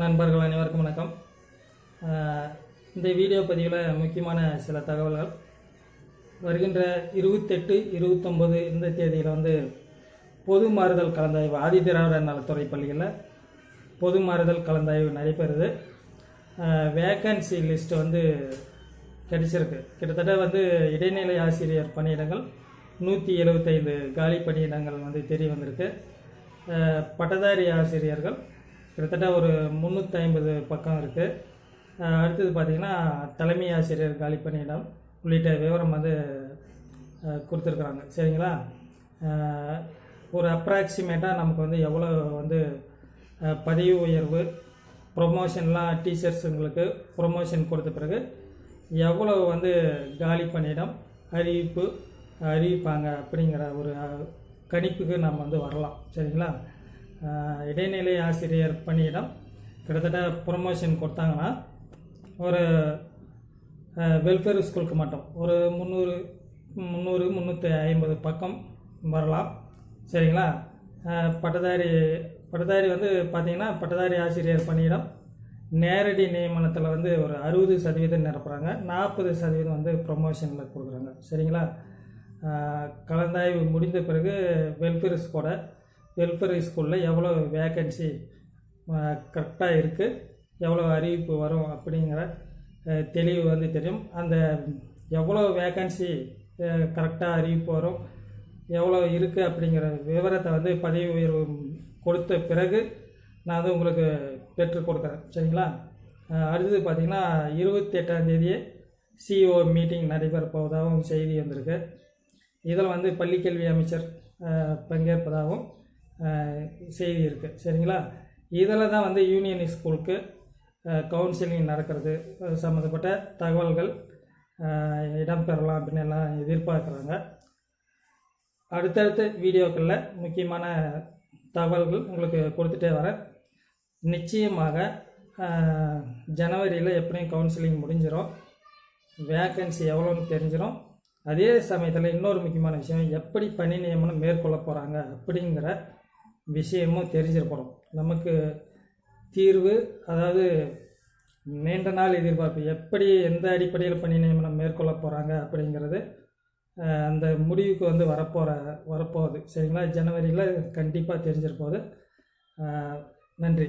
நண்பர்கள் அனைவருக்கும் வணக்கம். இந்த வீடியோ பதிவில் முக்கியமான சில தகவல்கள். வருகின்ற இருபத்தெட்டு இருபத்தொம்பது இந்த தேதியில் வந்து பொது மாறுதல் கலந்தாய்வு ஆதிதிராவிடர் நலத்துறை பள்ளியில் பொது மாறுதல் கலந்தாய்வு நடைபெறுது. வேக்கன்சி லிஸ்ட் வந்து கிடைச்சிருக்கு. கிட்டத்தட்ட வந்து இடைநிலை ஆசிரியர் பணியிடங்கள் நூற்றி எழுபத்தைந்து காலி பணியிடங்கள் வந்து தெரிய வந்திருக்கு. பட்டதாரி ஆசிரியர்கள் கிட்டத்தட்ட ஒரு முந்நூற்றி ஐம்பது பக்கம் இருக்குது அடுத்தது பார்த்திங்கன்னா தலைமை ஆசிரியர் காலி பணியிடம் உள்ளிட்ட விவரம் வந்து கொடுத்துருக்குறாங்க. சரிங்களா? ஒரு அப்ராக்சிமேட்டாக நமக்கு வந்து எவ்வளோ வந்து பதிவு பதவி உயர்வு ப்ரொமோஷன்லாம் டீச்சர்ஸுங்களுக்கு ப்ரொமோஷன் கொடுத்த பிறகு எவ்வளோ வந்து காலி பணியிடம் அறிவிப்பு அறிவிப்பாங்க அப்படிங்கிற ஒரு கணிப்புக்கு நம்ம வந்து வரலாம். சரிங்களா? இடைநிலை ஆசிரியர் பணியிடம் கிட்டத்தட்ட ப்ரொமோஷன் கொடுத்தாங்கன்னா ஒரு வெல்ஃபேர் ஸ்கூலுக்கு மட்டும் ஒரு முந்நூறு முந்நூறு முந்நூற்றி ஐம்பது பக்கம் வரலாம். சரிங்களா? பட்டதாரி பட்டதாரி வந்து பார்த்திங்கன்னா பட்டதாரி ஆசிரியர் பணியிடம் நேரடி நியமனத்தில் வந்து ஒரு அறுபது சதவீதம் நிரப்புகிறாங்க நாற்பது சதவீதம் வந்து ப்ரொமோஷனில் கொடுக்குறாங்க. சரிங்களா? கலந்தாய்வு முடிந்த பிறகு வெல்ஃபேர்ஸ் கூட வெல்ஃபேர் ஸ்கூலில் எவ்வளோ வேக்கன்சி கரெக்டாக இருக்குது எவ்வளோ அறிவிப்பு வரும் அப்படிங்கிற தெளிவு வந்து தெரியும். அந்த எவ்வளோ வேக்கன்சி கரெக்டாக அறிவிப்பு வரும் எவ்வளோ இருக்குது அப்படிங்கிற விவரத்தை வந்து பதவி உயர்வு கொடுத்த பிறகு நான் வந்து உங்களுக்கு பெற்றுக் கொடுக்குறேன். சரிங்களா? அடுத்தது பார்த்திங்கன்னா இருபத்தி எட்டாம் தேதியே சிஓ மீட்டிங் நடைபெற போவதாகவும் செய்தி வந்திருக்கு. இதில் வந்து பள்ளிக்கல்வி அமைச்சர் பங்கேற்பதாகவும் செய்தி இருக்குது சரிங்களா? இதில் தான் வந்து யூனியன் ஸ்கூலுக்கு கவுன்சிலிங் நடக்கிறது. சம்மந்தப்பட்ட தகவல்கள் இடம்பெறலாம் அப்படின்னு எல்லாம் எதிர்பார்க்குறாங்க. அடுத்தடுத்த வீடியோக்களில் முக்கியமான தகவல்கள் உங்களுக்கு கொடுத்துட்டே வரேன். நிச்சயமாக ஜனவரியில் எப்படியும் கவுன்சிலிங் முடிஞ்சிடும் வேக்கன்சி எவ்வளோன்னு தெரிஞ்சிடும் அதே சமயத்தில் இன்னொரு முக்கியமான விஷயம் எப்படி பணி நியமனம் மேற்கொள்ள போகிறாங்க அப்படிங்கிற விஷயமும் தெரிஞ்சிருக்கணும். நமக்கு தீர்வு அதாவது நீண்ட நாள் எதிர்பார்ப்பு எப்படி எந்த அடிப்படையில் பணி நியமனம் மேற்கொள்ள போகிறாங்க அப்படிங்கிறது அந்த முடிவுக்கு வந்து வரப்போகிற வரப்போகுது. சரிங்களா? ஜனவரியில் கண்டிப்பாக தெரிஞ்சிருப்போகுது நன்றி.